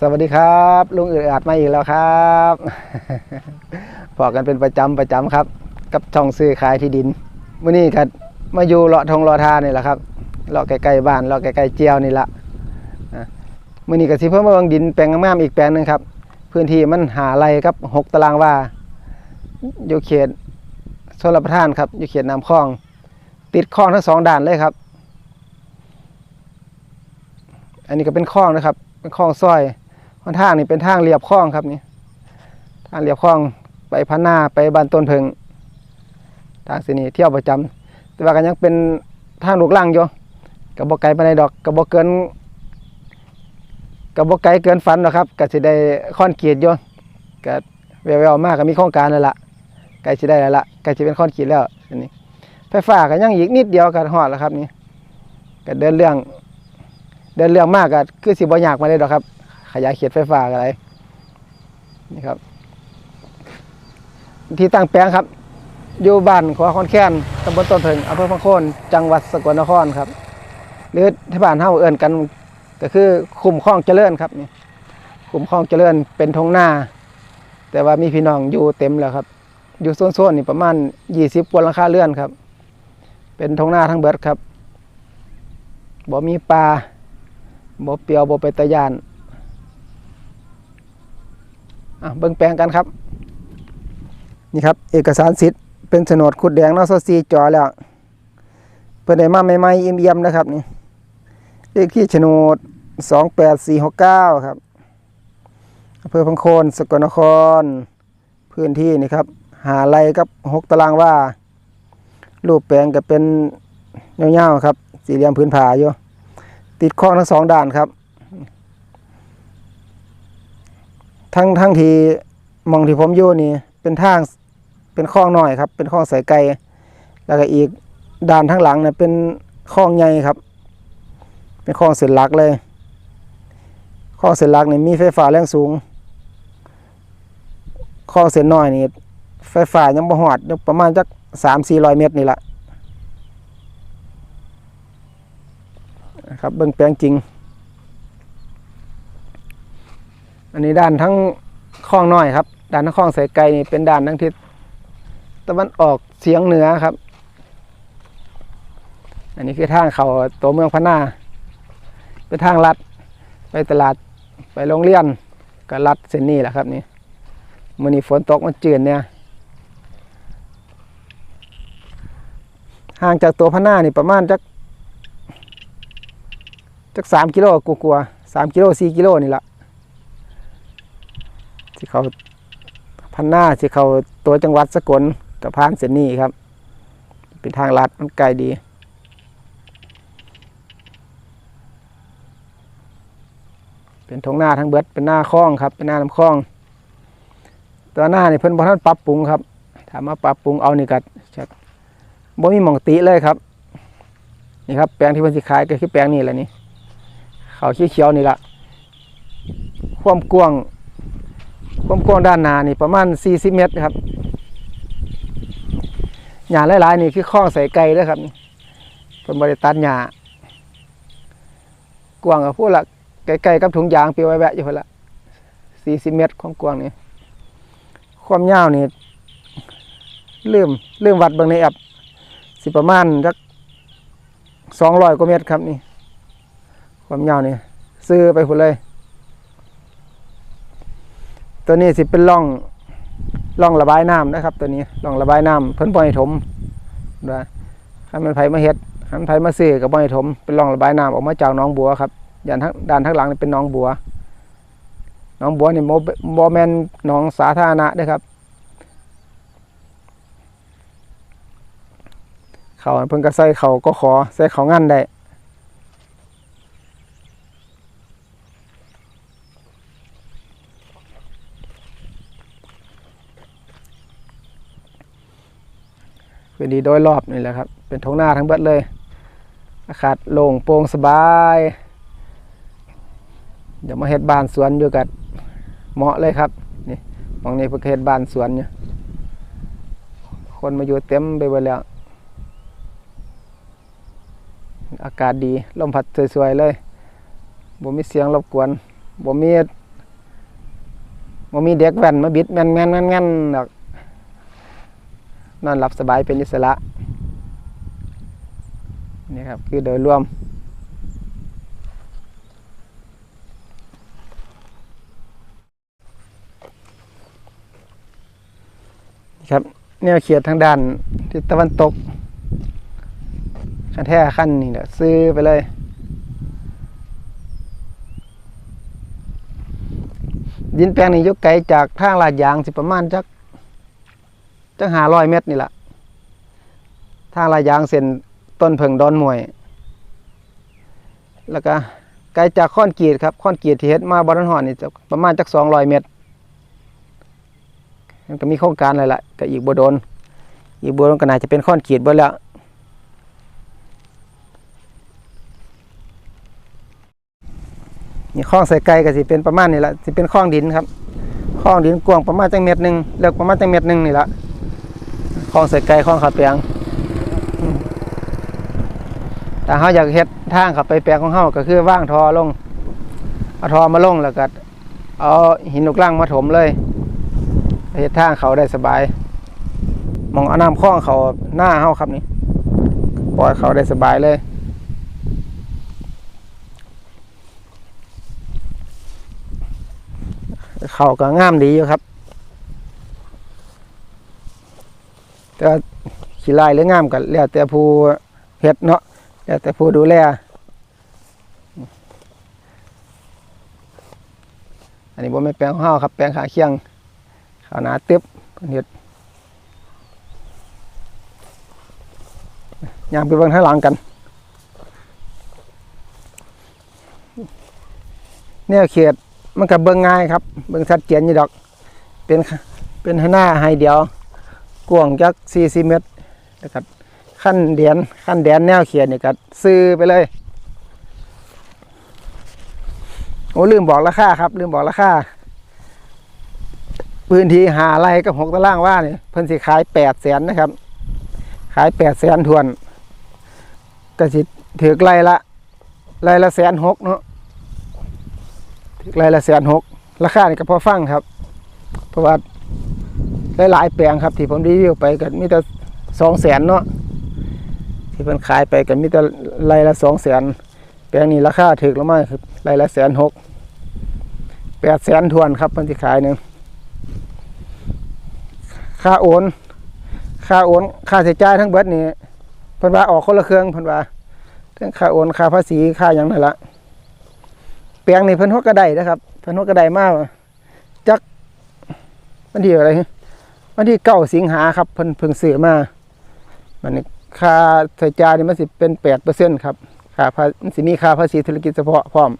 สวัสดีครับลุงอืดอาดมาอีกแล้วครับพอกันเป็นประจำประจำครับ กับช่องซื้อขายที่ดินมื่อนี้ก็มาอยู่เลาะทองเลาะทานี่แหละครับเลาะใกล้ๆบ้านเลาะใกล้ๆเจียวนี่ละอะมื่อนี้ก็สิเพิ่มมาเบางดินแปลงงามๆอีกแปลงหนึงครับ พื้นที่มันหาไรครับหกตารางวาอยู่เขตชลประทานครับอยู่เขตน้ำคลอง ติดคลองทั้งสองด่านเลยครับ อันนี้ก็เป็นคลองนะครับเป็นคลองซอย นทางนี่เป็นทางเรียบคลองครับนี่ทางเรียบคลองไปพันนาไปบ้านต้นเพิงทางเสนีเที่ยวประจำแต่ว่าก็ยังเป็นทางลูกลังอยู่กับบกไก่ปานใดดอกกับบกเกินกับบกไก่เกินฝันหรอครับก็สิได้ค่อนเกียดอยู่ก็แววๆมากก็มีโครงการแล้วล่ะไก่สิได้แล้วล่ะไก่สิเป็นค่อนขีดแล้วนนี้ไฟฟ้าก็ยังอีกนิดเดียวก็ฮอดแล้วครับนี่ก็เดินเรื่อง เดินเรื่องมากก็คือสิบ่ยากมาเลยดอกครับ ยายเขตไฟฟ้าอะไรนี่ครับ ที่ตั้งแปลงครับ อยู่บ้านขวาคอนแค้นตำบลต้นเพิงอำเภอพังโคนจังหวัดสกลนครครับ หรือที่บ้านเฮาเอิ้นกัน ก็คือคุ้มคลองเจริญครับนี่คุ้มคลองเจริญเป็นทงหน้า แต่ว่ามีพี่น้องอยู่เต็มแล้วครับ อยู่โซนๆนี่ประมาณ20กว่าหลังคาเรือนครับ เป็นทงหน้าทั้งเบิดครับบ่มีปลาบ่เปียวบ่ไปตะยานอะ เบิ่งแปลงกันครับ นี่ครับ เอกสารสิทธิ์เป็นโฉนดขุดแดงนอสซีจอแล้วเพิ่นได้มาใหม่ๆเอี่ยมๆนะครับนี่เลขที่โฉนด28469ครับอำเภอพังโคนสกลนคร พื้นที่นี่ครับ หาไรกับ6ตารางว่า รูปแปลงก็เป็นเงาวๆครับ สี่เหลี่ยมพื้นผาอยู่ ติดคลองทั้งสองด้านครับ ทั้งทั้งทีมองที่ผมอยู่นี่ เป็นทางเป็นคลองน้อยครับ เป็นคลองสายไกลแล้วก็อีกด้านทั้งหลังเนี่ยเป็นคลองใหญ่ครับ เป็นคลองเส้นหลักเลยคลองเส้นหลักนี่มีไฟฟ้าแรงสูงคลองเส้นน้อยนี่ไฟฟ้ายังบ่หอดยังประมาณจักสามสี่ร้อยเมตรนี่แหละนะครับเบิ่งแปลงจริง อันนี้ด้านทั้งคลองน้อยครับ ด้านทั้งคลองสายไกลนี่เป็นด้านทั้งทิศตะวันออกเฉียงเหนือครับ อันนี้คือทางเขาตัวเมืองพะนาเป็นทางลัดไปตลาดไปโรงเรียนก็ลัดเส้นนี้แหละครับนี่มื่อนี้ฝนตกมันจืดเนี่ยห่างจากตัวพะนานี่ประมาณจักจักสามกิโลกลัวๆสามกิโลสี่กิโลนี่แหละ ที่เขาพันหน้าที่เขาตัวจังหวัดสกลกับพานเสนนี่ครับ เป็นทางลัดมันไกลดีเป็นทงหน้าทั้งเบิดเป็นหน้าคลองครับ เป็นหน้าน้ำคลอง ตัวหน้านี่เพิ่นบ่ทันปรับปรุงครับถามว่าปรับปรุงเอานี่ก็จะบ่มีหม่องติเลยครับ นี่ครับแปลงที่เพิ่นสิขายก็คือแปลงนี้แหละนี่เขาเขียวๆนี่ละความกว้าง ความกว้างด้านหน้านี่ประมาณ 40 เมตรครับหญ้าหลายๆนี่คือข้องใส่ไก่เด้อครับเป็นบริตัดหญ้ากว้างกับพวกละไก่ๆกับถุงยางเปียวแวะอยู่พุ่นละ40 เมตรความกว้างนี่ความยาวนี่ลืมลืมวัดบิ่งในแอปสิประมาณจัก200กว่าเมตรครับนี่ ความยาวนี่ซื้อไปพุ่นเลย ตัวนี้สิเป็นร่องร่องระบายน้ำนะครับ ตัวนี้ร่องระบายน้ำเพิ่นปล่อยถมนะถ้ามันไผมาเฮ็ดถ้ามันไผมาซื้อก็บ่ให้ถมเป็นร่องระบายน้ำออกมาจากหนองบัวครับด้านทั้งด้านทั้งหลังเป็นหนองบัวหนองบัวนี่บ่บ่แม่นหนองสาธารณะเด้อครับ เขาเพิ่นก็ใส่เขาก็ขอใส่เขางั้นได้ เป็นดีโดยรอบนี่แหละครับ เป็นท้องหน้าทั้งเบิดเลย อากาศโล่งโปร่งสบายเดี๋ยวมาเฮ็ดบานสวนอยู่กับเหมาะเลยครับนี่มองนี่เพิ่งเฮ็ดบานสวนอยู่คนมาอยู่เต็มไปหมดแล้ว อากาศดีลมพัดสวยๆเลยบ่มีเสียงรบกวนบ่มีบ่มีเด็กแว่นมาบิดแม่นแม่นแม่นแม่นดอก นอนหลับสบายเป็นอิสระนี่ครับคือโดยรวม ครับแนวเขียดทางด้านทิศตะวันตกคันแท้ขั้นนี่เดี๋ยวซื้อไปเลยดินแปลงนี้ยกไกลจากทางลาดยางสิประมาณจัก จักหาร้อยเมตรนี่แหละทางลาดยางเส้นต้นเพิงดอนมวย แล้วก็ไกลจากค้อนกรีดครับค้อนกรีดที่เฮ็ดมาบอนหอนนี่จะประมาณจักสองร้อยเมตรมันก็มีโครงการอะไรละก็อีกบ่โดน อีกบ่โดนก็น่าจะเป็นค้อนกรีดเบิดแล้วนี่คลองใส่ไก่ก็สิเป็นประมาณนี้ละสิเป็นคลองดินครับคลองดินกว้างประมาณจังเม็ดหนึ่งเลิกประมาณจังเม็ดหนึ่งนี่แหละ ลองใส่ไก่คลองขาเปียงอืมแต่เฮาอยากเฮ็ดทางเขับไปแปลงของเฮาก็คือว่างทอลงเอาทอมาลงแล้วก็เอาหินลูกลังมาถมเลยเฮ็ดทางเขาได้สบาย มองเอาน้ำคลองเขาหน้าเฮาครับนี่ปล่อยเขาได้สบายเลยเขาก็งามดีอยู่ครับ แต่ขี้ลายหรืองามกันแล้วแต่ผู้เฮ็ดเนาะแล้วแต่ผู้ดูแลอันนี้บ่แม่นแปลงของเฮาครับ แปลงขาเคียงขาวหนาตึบเฮ็ดยางไปเบิ่งข้างหลังกันแนวเขตมันก็เบิ่งง่ายครับ เบิ่งชัดเจนอยู่ดอก เป็นเป็นหน้าให้เดียว กว้างจัก40เมตรนะครับขั้นเดียนขั้นแดนแนวเขียนนี่ก็ซื้อไปเลยโอ้ลืมบอกราคาครับ ลืมบอกราคาพื้นที่หาไรกับหกตารางว่าเนี่ยเพิ่นสิขายแปดแสนนะครับ ขายแปดแสนทวนก็สิถือไรละไรละแสนหกเนาะรายละแสนหกราคานี่ก็พอฟังครับ เพราะว่า หลายๆแปลงครับ ที่ผมรีวิวไปก็มีแต่สองแสนเนาะที่เพิ่นขายไปก็มีแต่รายละสองแสนแปลงนี้ราคาถึกแล้วมั้งครับรายละแสนหกแปดแสนทวนครับเพิ่นที่ขายหนึ่งค่าโอนค่าโอนค่าใช้จ่ายทั้งเบิดนี่เพิ่นว่าออกคนละเครื่องเพิ่นว่าทั้งค่าโอนค่าภาษีค่าหยังนั่นละแปลงนี่เพิ่นฮกกระไดนะครับเพิ่นฮกกระไดมากจักวันที่อะไร วันที่เก้าสิงหาครับเพิ่นเพิ่งซื้อมามันนี่ค่าใช้จ่ายนี่มันสิเป็นแปดเปอร์เซ็นต์ครับค่าภามันสิมีค่าภาษีธุรกิจเฉพาะพร้อม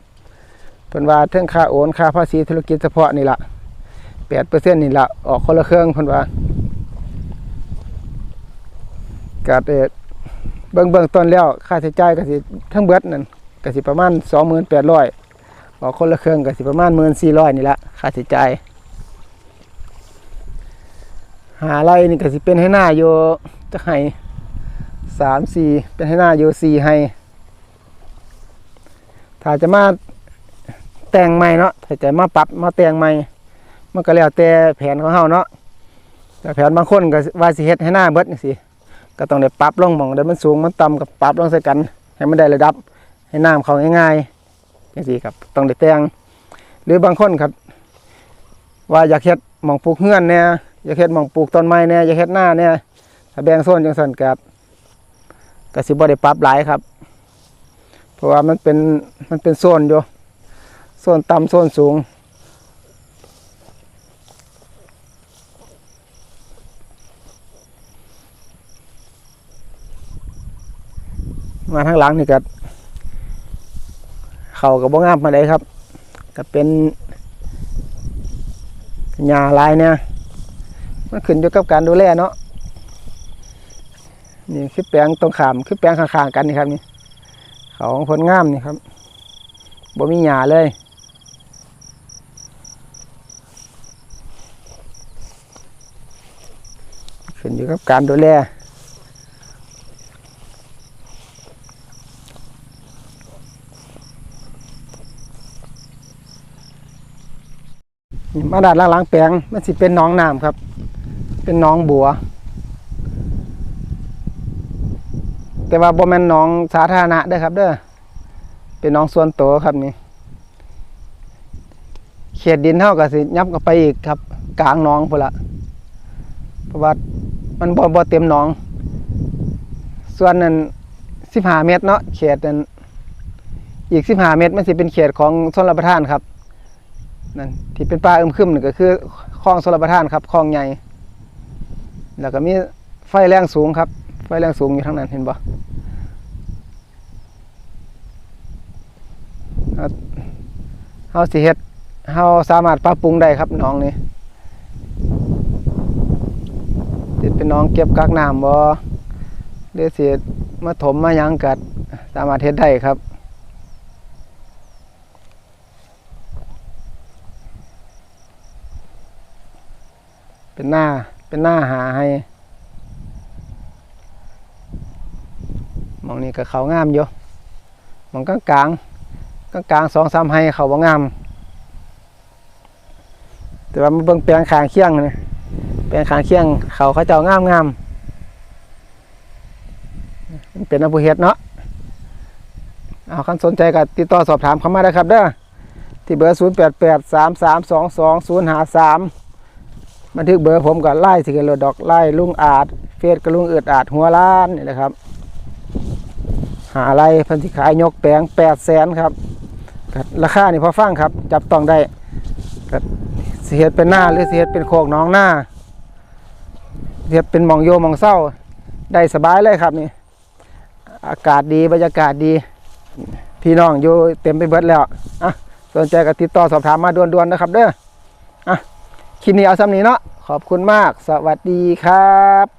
เพิ่นว่าเทั้งค่าโอนค่าภาษีธุรกิจเฉพาะนี่ละแปดเปอร์เซ็นต์นี่ละออกคนละเครื่องเพิ่นว่าก็เอเบิ่งเบิ่งต้นแล้วค่าใช้จ่ายก็สิทั้งเบิดนั่นก็สิประมาณสองหมื่นแปดร้อยออกคนละเครื่องก็สิประมาณหมื่นสี่ร้อยนี่ละค่าใช้จ่าย หาไรนี่ก็สิเป็นให้หน้าอยู่จะให้สามสี่เป็นให้หน้าอยู่สี่ให้ถ้าจะมาแต่งใหม่เนาะถ้าจะมาปรับมาแต่งใหม่มันก็แล้วแต่แผนของเฮาเนาะแต่แผนบางคนก็ว่าสิเฮ็ดให้หน้าเบิดจังซี่ก็ต้องได้ปรับลงมองใดมันสูงมันต่ำกับปรับลงใส่กัน ให้มันได้ระดับ ให้น้ำเขาง่ายๆจังซี่ครับต้องได้แต่งหรือบางคนครับ ว่าอยากเฮ็ดมองปลูกเฮือนเนี่ย อยากเฮ็ดมองปลูกต้นไม้เนี่ยอยากเฮ็ดหน้าเนี่ยถ้าแบ่งโซนจังซั่นกับกสิบ่ได้ปรับหลายครับ เพราะว่ามันเป็นมันเป็นโซนอยู่โซนต่ำโซนสูงมาทางหลังนี่ก็เขากับบ่งามมาเลยครับก็เป็นหญ้าลายเนี่ย มันขึ้นอยู่กับการดูแลเนาะนี่คือแปลงตรงขามคือแปลงข้างๆกันนี่ครับนี่เขาของผลงามนี่ครับบ่มีหญ้าเลยขึ้นอยู่กับการดูแลนี่มาดาดหลังๆแปลงมันสิเป็นน้องน้ำครับ เป็นน้องบัว แต่ว่าบ่แม่นน้องสาธารณะเด้อครับ เด้อเป็นน้องส่วนตัวครับนี่เขตดินเท่ากับสิยับกับไปอีกครับ กลางน้องพุ่ละเพราะว่ามันบ่บ่เต็มน้อง ส่วนนั้นสิบห้าเมตรเนาะเขตนั้นอีกสิบห้าเมตรมันสิเป็นเขตของชนรับประทานครับนั่นที่เป็นป่าอึมครึมนี่ก็คือคลองชนรับประทานครับคลองใหญ่ แล้วก็มีไฟแรงสูงครับ ไฟแรงสูงอยู่ทั้งนั้นเห็นบ่เอาเฮาสิเฮ็ดเฮาสามารถปรับปรุงได้ครับน้องนี้ติดเป็นน้องเก็บกักน้ำบ่หรือสิมาถมมายังกัด สามารถเฮ็ดได้ครับเป็นหน้า เป็นหน้าหาให้มองนี้ก็เขางามอยู่มองกลางกลางกลางกลางๆสองสามให้เขาบ่งาม แต่ว่ามันเบิ่งแปลงขางเคียงนี่แปลงขางเคียง เขาเขาเจ้างามงามมันเป็นอภูเฮ็ดเนาะเอาคันสนใจก็ติดต่อสอบถามเข้ามาได้ครับเด้อที่เบอร์ 0 8 8 3 3 2 2 0 5 3 บันทึกเบอร์ผมกับไล่สิเกลดอกไล่ลุงอาจเฟซกับลุงเอือดอาจหัวล้านนี่แหละครับ หาอะไรพันธิขายยกแปลงแปดแสนครับก็ราคานี่พอฟังครับ จับต้องได้ก็สิเฮ็ดเป็นหน้าหรือเสิเฮ็ดเป็นโคกน้องหน้าเสิเฮ็ดเป็นหมองโยหมองเศร้า ได้สบายเลยครับนี่ อากาศดีบรรยากาศดี พี่น้องอยู่เต็มไปเบิดแล้วอะสนใจก็ติดต่อสอบถามมาด่วนๆนะครับเด้อ คลิปนี้เอาซ้ำนี้เนาะขอบคุณมาก สวัสดีครับ